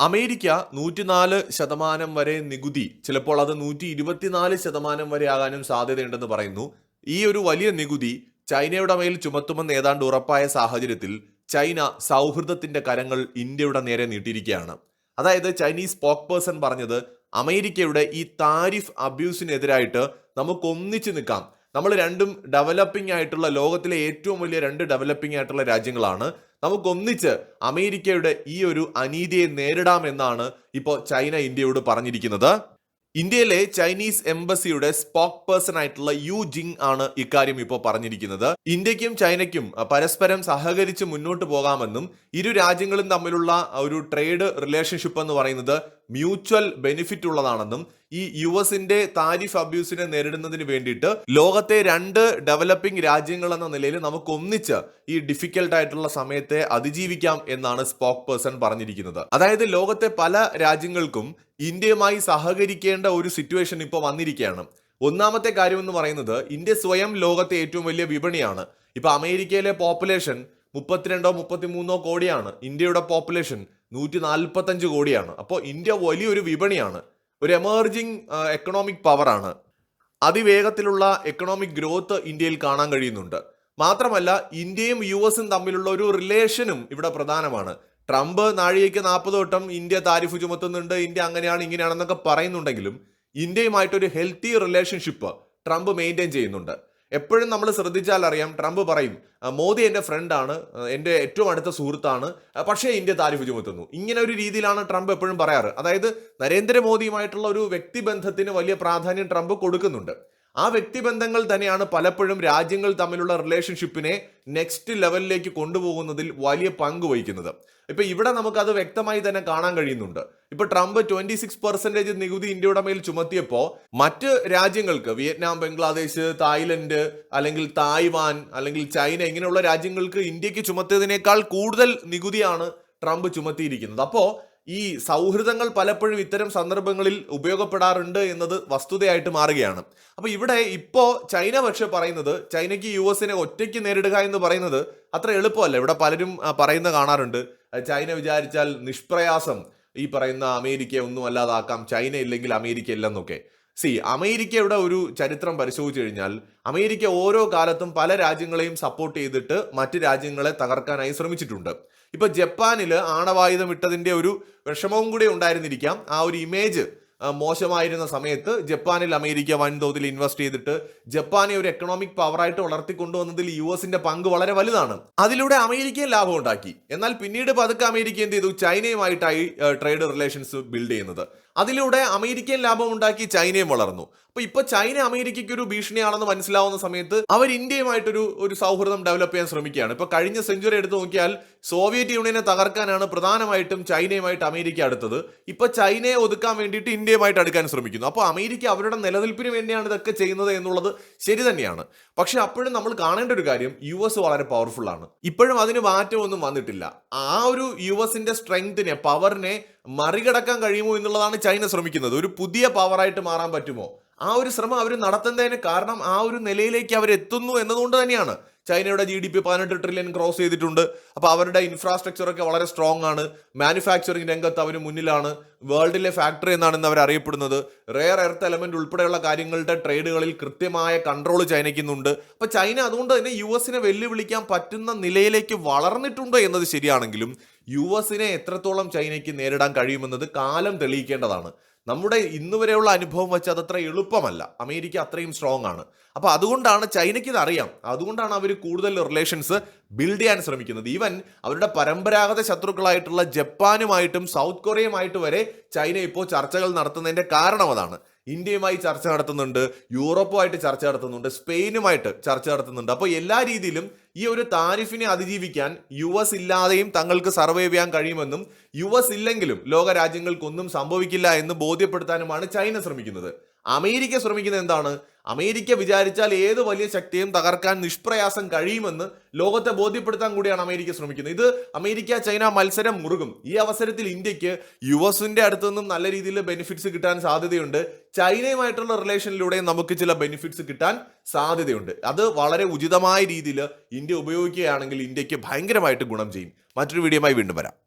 America നൂറ്റിനാല് ശതമാനം വരെ നികുതി ചിലപ്പോൾ അത് നൂറ്റി ഇരുപത്തിനാല് ശതമാനം വരെ ആകാനും സാധ്യതയുണ്ടെന്ന് പറയുന്നു. ഈ ഒരു വലിയ നികുതി ചൈനയുടെ മേൽ ചുമത്തുമെന്ന് ഏതാണ്ട് ഉറപ്പായ സാഹചര്യത്തിൽ ചൈന സൗഹൃദത്തിന്റെ കരങ്ങൾ ഇന്ത്യയുടെ നേരെ നീട്ടിയിരിക്കുകയാണ്. അതായത് ചൈനീസ് സ്പോക്ക് പേഴ്സൺ പറഞ്ഞത് അമേരിക്കയുടെ ഈ താരിഫ് അബ്യൂസിനെതിരായിട്ട് നമുക്ക് ഒന്നിച്ചു നിൽക്കാം. നമ്മൾ രണ്ടും ഡെവലപ്പിംഗ് ആയിട്ടുള്ള ലോകത്തിലെ ഏറ്റവും വലിയ രണ്ട് ഡെവലപ്പിംഗ് ആയിട്ടുള്ള രാജ്യങ്ങളാണ്. നമുക്ക് ഒന്നിച്ച് അമേരിക്കയുടെ ഈ ഒരു അനീതിയെ നേരിടാമെന്നാണ് ഇപ്പോൾ ചൈന ഇന്ത്യയോട് പറഞ്ഞിരിക്കുന്നത്. ഇന്ത്യയിലെ ചൈനീസ് എംബസിയുടെ സ്പോക്ക് പേഴ്സൺ ആയിട്ടുള്ള യു ജിങ് ആണ് ഇക്കാര്യം ഇപ്പോൾ പറഞ്ഞിരിക്കുന്നത്. ഇന്ത്യക്കും ചൈനയ്ക്കും പരസ്പരം സഹകരിച്ച് മുന്നോട്ട് പോകാമെന്നും ഇരു രാജ്യങ്ങളും തമ്മിലുള്ള ഒരു ട്രേഡ് റിലേഷൻഷിപ്പ് എന്ന് പറയുന്നത് മ്യൂച്വൽ ബെനിഫിറ്റ് ഉള്ളതാണെന്നും ഈ യു എസിന്റെ താരിഫ് അബ്യൂസിനെ നേരിടുന്നതിന് വേണ്ടിയിട്ട് ലോകത്തെ രണ്ട് ഡെവലപ്പിംഗ് രാജ്യങ്ങൾ എന്ന നിലയിൽ നമുക്ക് ഒന്നിച്ച് ഈ ഡിഫിക്കൽട്ട് ആയിട്ടുള്ള സമയത്തെ അതിജീവിക്കാം എന്നാണ് സ്പോക്ക് പേഴ്സൺ പറഞ്ഞിരിക്കുന്നത്. അതായത് ലോകത്തെ പല രാജ്യങ്ങൾക്കും ഇന്ത്യയുമായി സഹകരിക്കേണ്ട ഒരു സിറ്റുവേഷൻ ഇപ്പോൾ വന്നിരിക്കുകയാണ്. ഒന്നാമത്തെ കാര്യം എന്ന് പറയുന്നത് ഇന്ത്യ സ്വയം ലോകത്തെ ഏറ്റവും വലിയ വിപണിയാണ്. ഇപ്പൊ അമേരിക്കയിലെ പോപ്പുലേഷൻ മുപ്പത്തിരണ്ടോ മുപ്പത്തിമൂന്നോ കോടിയാണ്. ഇന്ത്യയുടെ പോപ്പുലേഷൻ നൂറ്റി നാൽപ്പത്തഞ്ച് കോടിയാണ്. അപ്പോൾ ഇന്ത്യ വലിയൊരു വിപണിയാണ്. ഒരു എമേർജിങ് എക്കണോമിക് പവറാണ് അതിവേഗത്തിലുള്ള എക്കണോമിക് ഗ്രോത്ത് ഇന്ത്യയിൽ കാണാൻ കഴിയുന്നുണ്ട്. മാത്രമല്ല ഇന്ത്യയും യു എസും തമ്മിലുള്ള ഒരു റിലേഷനും ഇവിടെ പ്രധാനമാണ്. ട്രംപ് നാഴികയ്ക്ക് നാൽപ്പത് വട്ടം ഇന്ത്യ താരിഫ് ചുമത്തുന്നുണ്ട് ഇന്ത്യ അങ്ങനെയാണ് ഇങ്ങനെയാണെന്നൊക്കെ പറയുന്നുണ്ടെങ്കിലും ഇന്ത്യയുമായിട്ടൊരു ഹെൽത്തി റിലേഷൻഷിപ്പ് ട്രംപ് മെയിന്റെയിൻ ചെയ്യുന്നുണ്ട്. എപ്പോഴും നമ്മൾ ശ്രദ്ധിച്ചാൽ അറിയാം ട്രംപ് പറയും മോദി എന്റെ ഫ്രണ്ടാണ് എന്റെ ഏറ്റവും അടുത്ത സുഹൃത്താണ് പക്ഷേ ഇന്ത്യ താരിഫ് ചുമത്തുന്നു ഇങ്ങനെ ഒരു രീതിയിലാണ് ട്രംപ് എപ്പോഴും പറയാറ്. അതായത് നരേന്ദ്രമോദിയുമായിട്ടുള്ള ഒരു വ്യക്തിബന്ധത്തിന് വലിയ പ്രാധാന്യം ട്രംപ് കൊടുക്കുന്നുണ്ട്. ആ വ്യക്തിബന്ധങ്ങൾ തന്നെയാണ് പലപ്പോഴും രാജ്യങ്ങൾ തമ്മിലുള്ള റിലേഷൻഷിപ്പിനെ നെക്സ്റ്റ് ലെവലിലേക്ക് കൊണ്ടുപോകുന്നതിൽ വലിയ പങ്ക് വഹിക്കുന്നത്. ഇപ്പൊ ഇവിടെ നമുക്ക് അത് വ്യക്തമായി തന്നെ കാണാൻ കഴിയുന്നുണ്ട്. ഇപ്പൊ ട്രംപ് ട്വന്റി സിക്സ് പെർസെന്റേജ് നികുതി ഇന്ത്യയുടെ മേൽ ചുമത്തിയപ്പോ മറ്റ് രാജ്യങ്ങൾക്ക് വിയറ്റ്നാം ബംഗ്ലാദേശ് തായ്ലൻഡ് അല്ലെങ്കിൽ തായ്വാൻ അല്ലെങ്കിൽ ചൈന ഇങ്ങനെയുള്ള രാജ്യങ്ങൾക്ക് ഇന്ത്യയ്ക്ക് ചുമത്തിയതിനേക്കാൾ കൂടുതൽ നികുതിയാണ് ട്രംപ് ചുമത്തിയിരിക്കുന്നത്. അപ്പോ ഈ സൗഹൃദങ്ങൾ പലപ്പോഴും ഇത്തരം സന്ദർഭങ്ങളിൽ ഉപയോഗപ്പെടാറുണ്ട് എന്നത് വസ്തുതയായിട്ട് മാറുകയാണ്. അപ്പോൾ ഇവിടെ ഇപ്പോ ചൈന പക്ഷെ പറയുന്നത് ചൈനയ്ക്ക് യു എസിനെ ഒറ്റയ്ക്ക് നേരിടുക എന്ന് പറയുന്നത് അത്ര എളുപ്പമല്ല. ഇവിടെ പലരും പറയുന്ന കാണാറുണ്ട്. ചൈന വിചാരിച്ചാൽ നിഷ്പ്രയാസം ഈ പറയുന്ന അമേരിക്കയെ ഒന്നും അല്ലാതാക്കാം ചൈന ഇല്ലെങ്കിൽ അമേരിക്ക ഇല്ലെന്നൊക്കെ. സി അമേരിക്കയുടെ ഒരു ചരിത്രം പരിശോധിച്ചു കഴിഞ്ഞാൽ അമേരിക്ക ഓരോ കാലത്തും പല രാജ്യങ്ങളെയും സപ്പോർട്ട് ചെയ്തിട്ട് മറ്റ് രാജ്യങ്ങളെ തകർക്കാനായി ശ്രമിച്ചിട്ടുണ്ട്. ഇപ്പൊ ജപ്പാനിൽ ആണവായുധം ഇട്ടതിന്റെ ഒരു വിഷമവും കൂടി ഉണ്ടായിരുന്നിരിക്കാം. ആ ഒരു ഇമേജ് മോശമായിരുന്ന സമയത്ത് ജപ്പാനിൽ അമേരിക്ക വൻതോതിൽ ഇൻവെസ്റ്റ് ചെയ്തിട്ട് ജപ്പാനെ ഒരു എക്കണോമിക് പവറായിട്ട് വളർത്തിക്കൊണ്ടുവന്നതിൽ യു എസിന്റെ പങ്ക് വളരെ വലുതാണ്. അതിലൂടെ അമേരിക്കയും ലാഭം ഉണ്ടാക്കി. എന്നാൽ പിന്നീട് പതുക്കെ അമേരിക്ക എന്ത് ചെയ്തു? ചൈനയുമായിട്ടായി ട്രേഡ് റിലേഷൻസ് ബിൽഡ് ചെയ്യുന്നത്. അതിലൂടെ അമേരിക്കൻ ലാഭം ഉണ്ടാക്കി ചൈനയും വളർന്നു. അപ്പൊ ഇപ്പൊ ചൈന അമേരിക്കയ്ക്ക് ഒരു ഭീഷണിയാണെന്ന് മനസ്സിലാവുന്ന സമയത്ത് അവർ ഇന്ത്യയുമായിട്ടൊരു ഒരു സൗഹൃദം ഡെവലപ്പ് ചെയ്യാൻ ശ്രമിക്കുകയാണ്. ഇപ്പൊ കഴിഞ്ഞ സെഞ്ചുറി എടുത്തു നോക്കിയാൽ സോവിയറ്റ് യൂണിയനെ തകർക്കാനാണ് പ്രധാനമായിട്ടും ചൈനയുമായിട്ട് അമേരിക്ക അടുത്തത്. ഇപ്പൊ ചൈനയെ ഒതുക്കാൻ വേണ്ടിയിട്ട് ഇന്ത്യയുമായിട്ട് അടുക്കാൻ ശ്രമിക്കുന്നു. അപ്പോൾ അമേരിക്ക അവരുടെ നിലനിൽപ്പിന് വേണ്ടിയാണ് ഇതൊക്കെ ചെയ്യുന്നത് എന്നുള്ളത് ശരി തന്നെയാണ്. പക്ഷെ അപ്പോഴും നമ്മൾ കാണേണ്ട ഒരു കാര്യം യു എസ് വളരെ പവർഫുൾ ആണ്. ഇപ്പോഴും അതിന് മാറ്റമൊന്നും വന്നിട്ടില്ല. ആ ഒരു യു എസിന്റെ സ്ട്രെങ്തിനെ പവറിനെ മറികടക്കാൻ കഴിയുമോ എന്നുള്ളതാണ് ചൈന ശ്രമിക്കുന്നത്. ഒരു പുതിയ പവറായിട്ട് മാറാൻ പറ്റുമോ? ആ ഒരു ശ്രമം അവർ നടത്തുന്നതിന് കാരണം ആ ഒരു നിലയിലേക്ക് അവർ എത്തുന്നു എന്നതുകൊണ്ട് തന്നെയാണ്. ചൈനയുടെ ജി ഡി പി പതിനെട്ട് ട്രില്യൺ ക്രോസ് ചെയ്തിട്ടുണ്ട്. അപ്പോൾ അവരുടെ ഇൻഫ്രാസ്ട്രക്ചർ ഒക്കെ വളരെ സ്ട്രോങ് ആണ്. മാനുഫാക്ചറിങ് രംഗത്ത് അവർ മുന്നിലാണ്. വേൾഡിലെ ഫാക്ടറി എന്നാണ് അവർ അറിയപ്പെടുന്നത്. റെയർ എർത്ത് എലമെന്റ് ഉൾപ്പെടെയുള്ള കാര്യങ്ങളുടെ ട്രേഡുകളിൽ കൃത്യമായ കൺട്രോൾ ചൈനയ്ക്കുന്നുണ്ട്. അപ്പോൾ ചൈന അതുകൊണ്ട് തന്നെ യു എസിനെ വെല്ലുവിളിക്കാൻ പറ്റുന്ന നിലയിലേക്ക് വളർന്നിട്ടുണ്ട് എന്നത് ശരിയാണെങ്കിലും യു എസിനെ എത്രത്തോളം ചൈനയ്ക്ക് നേരിടാൻ കഴിയുമെന്നത് കാലം തെളിയിക്കേണ്ടതാണ്. നമ്മുടെ ഇന്ന് വരെയുള്ള അനുഭവം വെച്ച് അതത്ര എളുപ്പമല്ല. അമേരിക്ക അത്രയും സ്ട്രോങ് ആണ്. അപ്പോൾ അതുകൊണ്ടാണ് ചൈനയ്ക്ക് ഇത് അറിയാം അതുകൊണ്ടാണ് അവർ കൂടുതൽ റിലേഷൻസ് ബിൽഡ് ചെയ്യാൻ ശ്രമിക്കുന്നത്. ഈവൻ അവരുടെ പരമ്പരാഗത ശത്രുക്കളായിട്ടുള്ള ജപ്പാനുമായിട്ടും സൗത്ത് കൊറിയയുമായിട്ട് വരെ ചൈന ഇപ്പോൾ ചർച്ചകൾ നടത്തുന്നതിന്റെ കാരണം അതാണ്. ഇന്ത്യയുമായി ചർച്ച നടത്തുന്നുണ്ട് യൂറോപ്പുമായിട്ട് ചർച്ച നടത്തുന്നുണ്ട് സ്പെയിനുമായിട്ട് ചർച്ച നടത്തുന്നുണ്ട്. അപ്പോൾ എല്ലാ രീതിയിലും ഈ ഒരു താരിഫിനെ അതിജീവിക്കാൻ യു എസ് ഇല്ലാതെയും തങ്ങൾക്ക് സർവൈവ് ചെയ്യാൻ കഴിയുമെന്നും യു എസ് ഇല്ലെങ്കിലും ലോക രാജ്യങ്ങൾക്കൊന്നും സംഭവിക്കില്ല എന്ന് ബോധ്യപ്പെടുത്താനുമാണ് ചൈന ശ്രമിക്കുന്നത്. അമേരിക്ക ശ്രമിക്കുന്നത് എന്താണ്? അമേരിക്ക വിചാരിച്ചാൽ ഏത് വലിയ ശക്തിയും തകർക്കാൻ നിഷ്പ്രയാസം കഴിയുമെന്ന് ലോകത്തെ ബോധ്യപ്പെടുത്താൻ കൂടിയാണ് അമേരിക്ക ശ്രമിക്കുന്നത്. ഇത് അമേരിക്ക ചൈന മത്സരം മുറുകും. ഈ അവസരത്തിൽ ഇന്ത്യയ്ക്ക് യു എസിന്റെ അടുത്തു നിന്നും നല്ല രീതിയിൽ ബെനിഫിറ്റ്സ് കിട്ടാൻ സാധ്യതയുണ്ട്. ചൈനയുമായിട്ടുള്ള റിലേഷനിലൂടെ നമുക്ക് ചില ബെനിഫിറ്റ്സ് കിട്ടാൻ സാധ്യതയുണ്ട്. അത് വളരെ ഉചിതമായ രീതിയിൽ ഇന്ത്യ ഉപയോഗിക്കുകയാണെങ്കിൽ ഇന്ത്യയ്ക്ക് ഭയങ്കരമായിട്ട് ഗുണം ചെയ്യും. മറ്റൊരു വീഡിയോയുമായി വീണ്ടും വരാം.